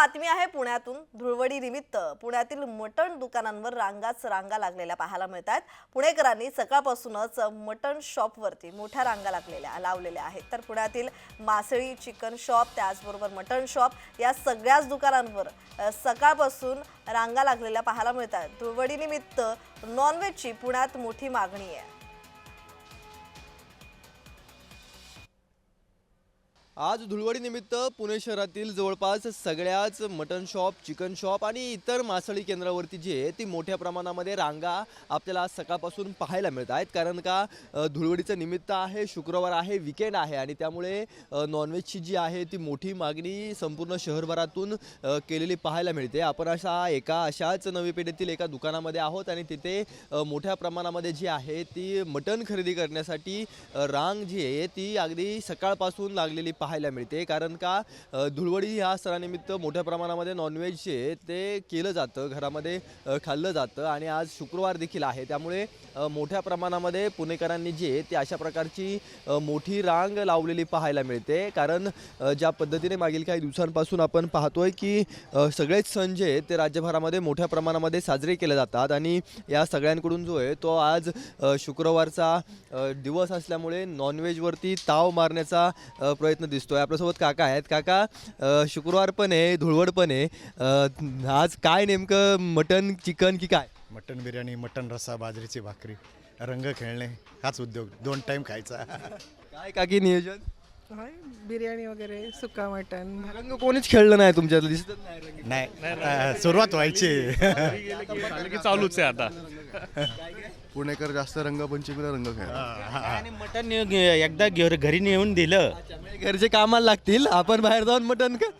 बातमी आहे पुण्यातून. धुळवडी निमित्त पुण्यातील मटण दुकानांवर रांगाच रांगा लागलेल्या पाहायला मिळत आहेत पुणेकरांनी सकाळपासूनच मटण शॉपवरती मोठ्या रांगा लागलेल्या लावलेल्या आहेत. तर पुण्यातील मासळी चिकन शॉप त्याचबरोबर मटण शॉप या सगळ्याच दुकानांवर सकाळपासून रांगा लागलेल्या पाहायला मिळत आहेत धुळवडी निमित्त नॉनव्हेजची पुण्यात मोठी मागणी आहे. आज धुळवडीनिमित्त पुणे शहरातील जवळपास सगळ्याच मटन शॉप चिकन शॉप आणि इतर मासळी केंद्रावरती जी आहे ती मोठ्या प्रमाणामध्ये रांगा आपल्याला आज सकाळपासून पाहायला मिळत आहेत. कारण का धुळवडीचं निमित्त आहे शुक्रवार आहे विकेंड आहे आणि त्यामुळे नॉनव्हेजची जी आहे ती मोठी मागणी संपूर्ण शहरभरातून केलेली पाहायला मिळते. आपण अशा एका अशाच नवी पेठेतील एका दुकानामध्ये आहोत आणि तिथे मोठ्या प्रमाणामध्ये जी आहे ती मटण खरेदी करण्यासाठी रांग जी आहे ती अगदी सकाळपासून लागलेली पाहायला मिळते. कारण का धुळवडी ह्या सणानिमित्त मोठ्या प्रमाणामध्ये नॉनव्हेज जे आहे ते केलं जातं. घरामध्ये खाल्लं जातं आणि आज शुक्रवार देखील आहे. त्यामुळे मोठ्या प्रमाणामध्ये पुणेकरांनी जे ते अशा प्रकारची मोठी रांग लावलेली पाहायला मिळते. कारण ज्या पद्धतीने मागील काही दिवसांपासून आपण पाहतोय की सगळेच सण जे ते राज्यभरामध्ये मोठ्या प्रमाणामध्ये साजरे केले जातात आणि या सगळ्यांकडून जो आहे तो आज शुक्रवारचा दिवस असल्यामुळे नॉनव्हेजवरती ताव मारण्याचा प्रयत्न दिसतो. प्रयत्न दिसतोय. आपल्यासोबत काका आहेत. काका अ, शुक्रवार पण आहे धुळवड पण आहे. अ, आज काय नेमकं मटन चिकन की काय? मटन बिर्याणी मटन रस्सा बाजरीची भाकरी रंग खेळणे हाच उद्योग. दोन टाइम खायचा. काय काकी नियोजन? होय बिर्याणी वगैरे सुका मटन. रंग कोणीच खेळलं नाही तुमच्यातलं दिसतच नाही रंग. नाही. आता सुरुवात व्हायची. की चालूच आहे आता. पुणेकर जास्त रंगपंचमीला रंग खेळतात आणि मटण एकदा घर घरी नेऊन दिलं. त्यामुळे घरचे कामाला लागतील. आपण बाहेर जाऊन मटन का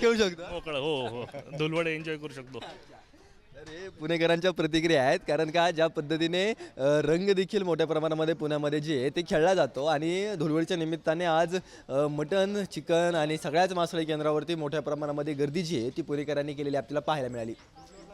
घेऊ शकतो. मोकळं हो हो. धुलवड एन्जॉय करू शकतो. तर हे पुणेकरांच्या प्रतिक्रिया आहेत. कारण का ज्या पद्धतीने अ, रंग देखील मोठ्या प्रमाणामध्ये पुण्यामध्ये जे आहे ते खेळला जातो. आणि धुळवडीच्या निमित्ताने आज अ, मटण चिकन आणि सगळ्याच मासळी केंद्रावरती मोठ्या प्रमाणामध्ये गर्दी जी आहे ती पुणेकरांनी केलेली आपल्याला पाहायला मिळाली.